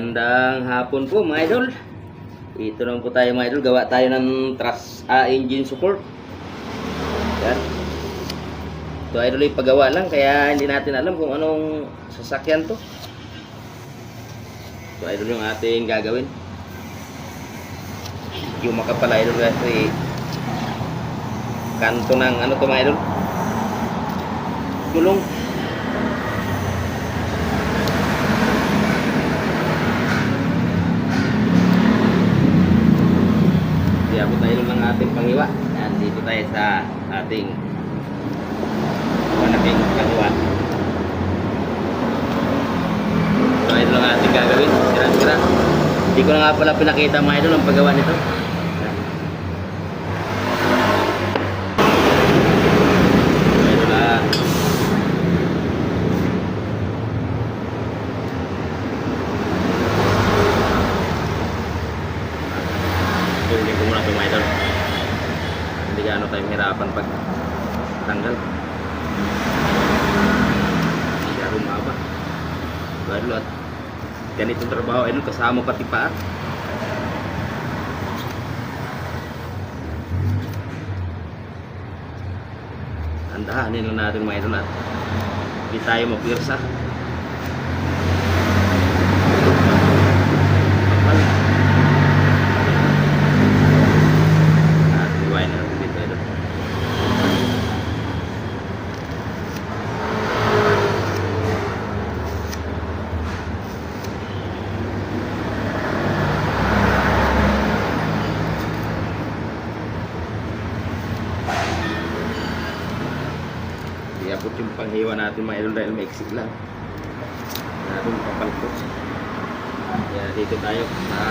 Magandang hapon po mga idol. Ito naman po tayo mga idol. Gawa tayo ng truss ah, engine support. Yan. Ito idol ay pagawa lang kaya hindi natin alam kung anong sasakyan to. Ito idol yung ating gagawin. Yung makapal idol kasi kanto ng ano to mga idol. Gulong. Diabot tayo ng ating pangiwa. Yan, dito tayo sa ating malaking pangiwa. So, ito lang ating gagawin. Sira-sira. Hindi ko na nga pala pinakita mga idol ang paggawa nito. Yan. So, ito lang. Tuloy ko muna ito mga idol. Hindi gaano tayo mahirapan pag tanggal. Hindi siya rumaba. So idol at trabaho idol kasama pati pa. Andahanin lang natin mga idol at hindi tayo mapirsa. Kapal. At rewind natin dito idol. Iabot yung panghiwa natin mga idol dahil maiksi lang. Natin papalpo. Kaya dito tayo sa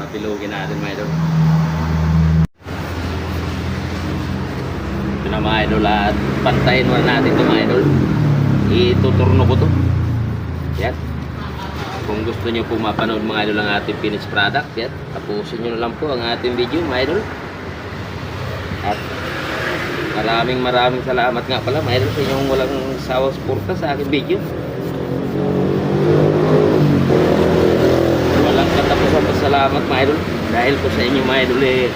Napilugin natin mga idol. Ito na mga idol at pantayin muna natin ito mga idol. Ituturno ko to. Yan. Kung gusto nyo po mapanood mga idol ang ating finished product, yan. Tapusin nyo lang po ang ating video mga idol. At maraming maraming salamat nga pala mga idol sa inyong walang sawang suporta sa aking video. Walang katapusan pa salamat mga idol. Dahil po sa inyo mga idol eh,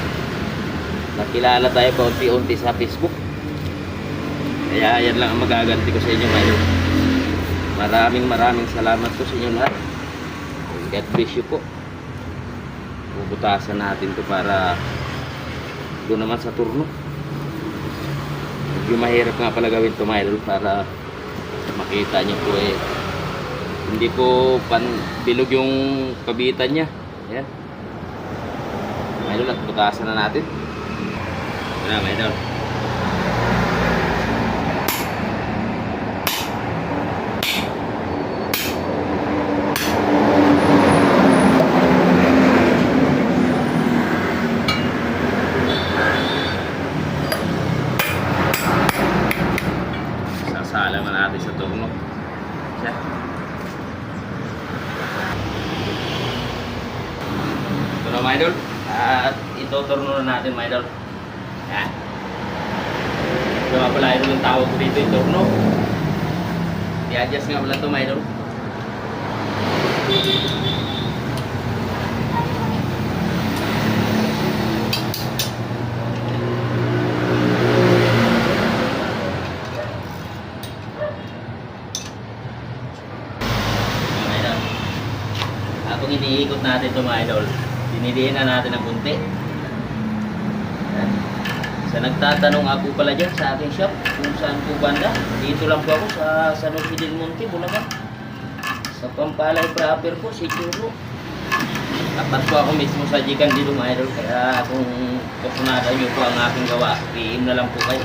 nakilala tayo pa unti-unti sa Facebook. Kaya yan lang ang magaganti ko sa inyo mga idol. Maraming maraming salamat po sa inyo lahat. Bless you po. Bubutasan natin to para doon naman sa turno. Medyo mahirap nga pala gawin to idol para makita nyo po eh hindi po pan bilog yung kabitan niya. Ayan. Idol, at butasan na natin. Ito na, na natin sa turno. Siya. Ito na mga idol. At ituturno na natin mga idol. Yan. Ito nga pala idol yung tawag ko dito yung turno. I-adjust nga pala ito mga idol. Mga natin ito mga idol, dinidiin na natin ng kunti. Sa nagtatanong ako pala dyan sa aking shop kung saan po banda, dito lang po ako sa San Jose del Monte, Bulacan. Sa Pampalay proper po, si Churo. Tapat po ako mismo sa Jikan dito mga idol, kaya kung kusunada nyo po ang aking gawa, PM na lang po kayo.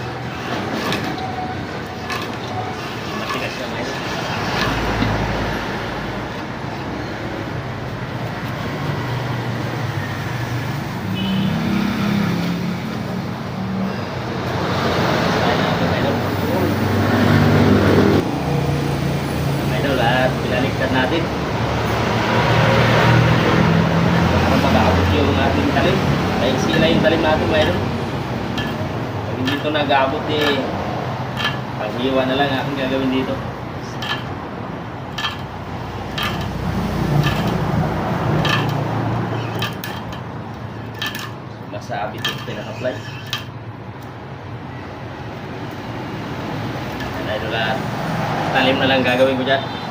Matigas na mga idol. Idol, at natin. Para mag-aabot yung ating talim. Ay, sila yung talim natin mayroon. Pag hindi ito nag-abot eh, paghiwa na lang aking gagawin dito. Masabit yung pinaka-fly. Lahat. Talim na lang gagawin ko dyan.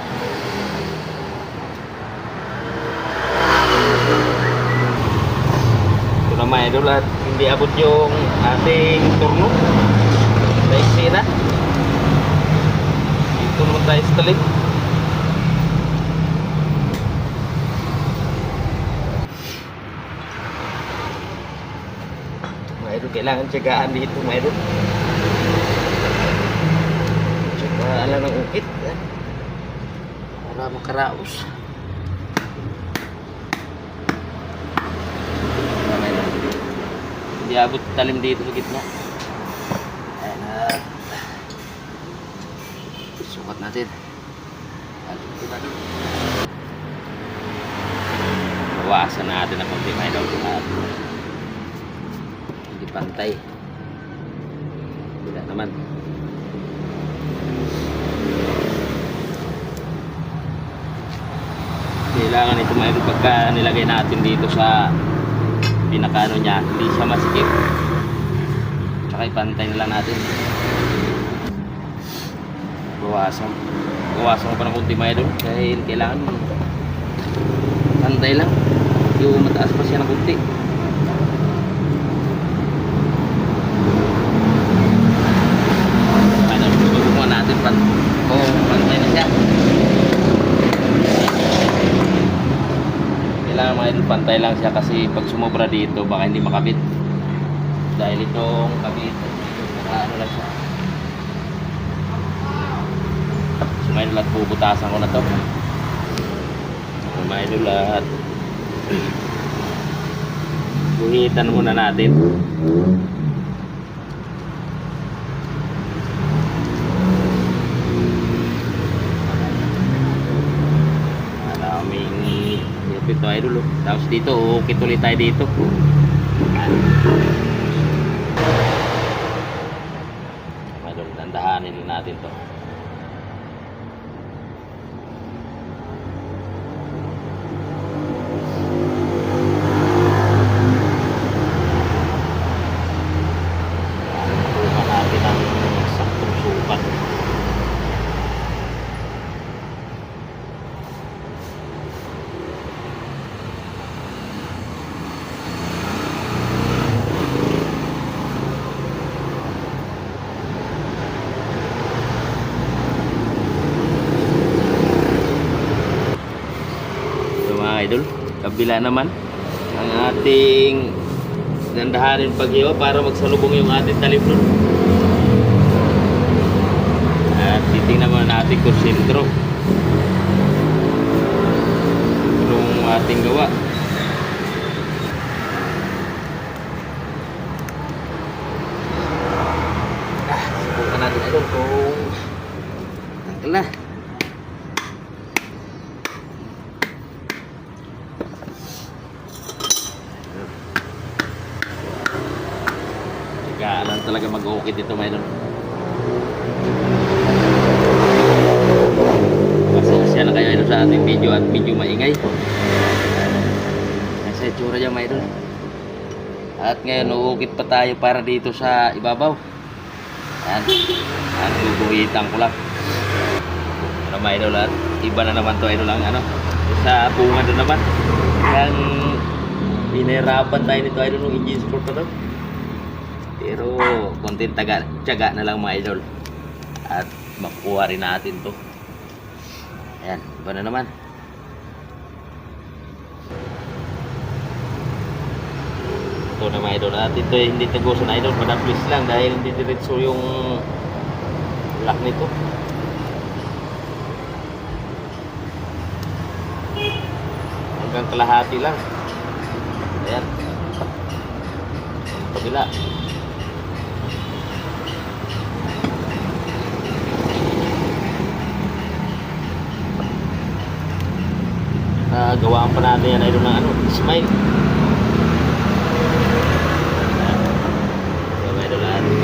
Ito naman idol lahat. Hindi abot yung ating turno. Daiksi na. Ito naman tayo sa talim. Mayroon kailangan tiyagaan dito, mayroon. Tiyagaan lang ng ukit. eh. Para makaraos. Hindi talim dito sa gitna. Ayan at sukat natin. Natin. Bawasan natin ang konti may daw at hindi pantay. Wala naman. Kailangan ito mayroon pagka nilagay natin dito sa pinakano niya, hindi siya masikip. Tsaka ipantay na lang natin. Bawasan. Bawasan ko pa ng kunti may doon dahil kailangan pantay lang. Yung mataas pa siya ng kunti. Ano, tutulong mo natin pan oh, pantay na siya. Kailangan pantay lang siya kasi pag sumobra dito baka hindi makabit. Dahil itong kabit, naka ano lang siya. So at bubutasan ko na to. So mga idol, at guhitan muna natin. Maraming yapit to idol. Tapos dito, ukit ulit tayo dito. Idol, dandahanin din natin to. Tukan natin ang saktong sukat. So mga idol, kabila naman ang ating dandahanin paghiwa para magsalubong yung ating talim nun. At titingnan muna natin kung sintro. Yung ating gawa. Ah, subukan natin idol kung tanggal na. Kailangan talaga mag-ukit ito mayroon. Pasensya na kayo ito sa ating video at medyo maingay. Kasi itsura niya mayroon. At ngayon uukit pa tayo para dito sa ibabaw. Yan. At guguhitan ko lang. Pero may idol at iba na naman to idol lang ano. Sa bunga doon naman. Yang pinahirapan tayo nito idol ng engine sport pa to. Pero konting taga, tiyaga na lang mga idol. At makuha rin natin to. Ayan, iba na naman. Ito na mga idol. At ito hindi tagusan na idol. Madaplis lang dahil hindi diretso yung lock nito. Hanggang kalahati lang. Ayan. Ang kabila. Gawaan pa natin yan idol ng ano, smile.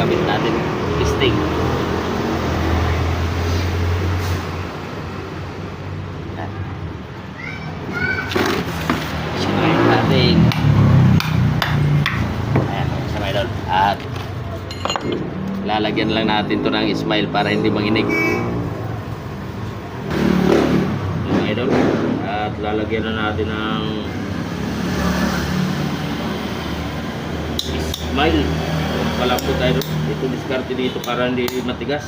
kakabit natin. Testing. Yan. Sinayin natin. Ayan, sa mga idol. Lalagyan lang natin to ng smile para hindi manginig. Mga idol. At lalagyan na natin ng smile. Palapot tayo. Ito diskarte dito para hindi matigas.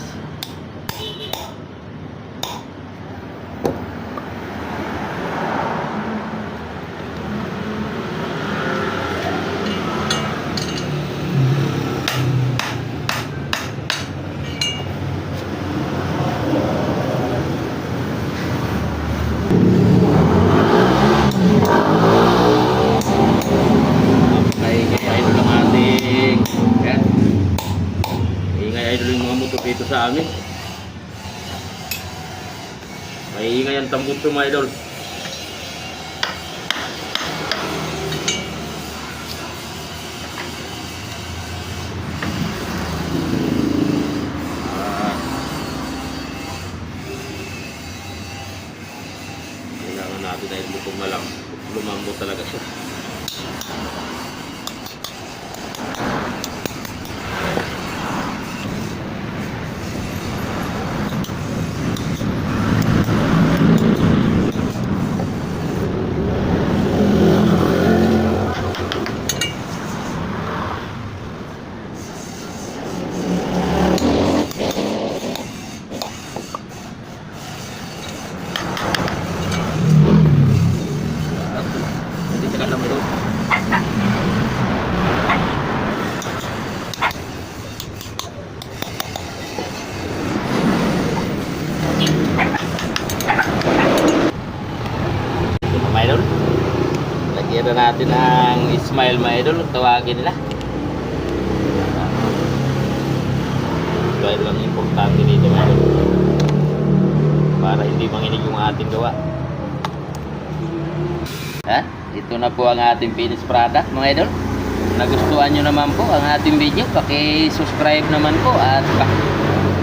To mga idol. Na natin ng smile mga idol. Tawagin nila. Ay lang importante dito mga idol. Para hindi manginig yung ating gawa. Ha? Ito na po ang ating finished product mga idol. Nagustuhan nyo naman po ang ating video, paki-subscribe naman po at pa-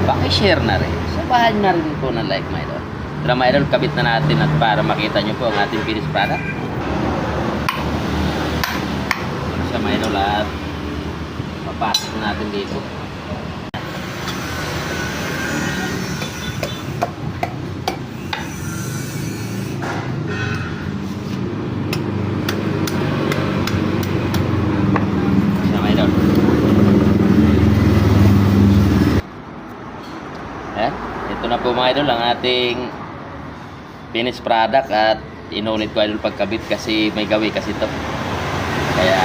paki-share na rin. Sabahan na rin po ng like mga idol. Tara mga idol, kabit na natin at para makita nyo po ang ating finished product. Sa mga idol at papasok natin dito. Ayan. Ito na po mga idol ang ating finished product at inunit ko idol pagkabit kasi may gawi kasi ito. Kaya.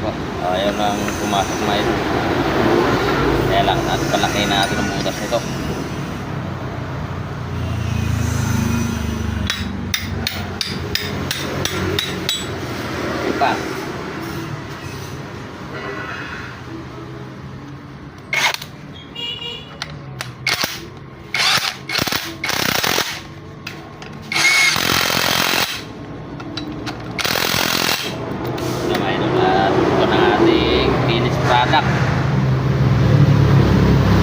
Wah, Ayaw nang pumasok mga idol. Kaya lang, at palaki natin ang butas nito. Pa. na may at ito na ating finished product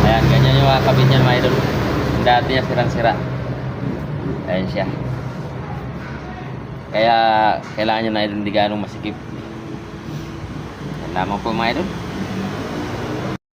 ayan ganyan yung mga kabit niyan mga idol. Dati niya sirang sira ayan siya. Kaya kailangan nyo na idol hindi ganong masikip. Yan lamang po mga idol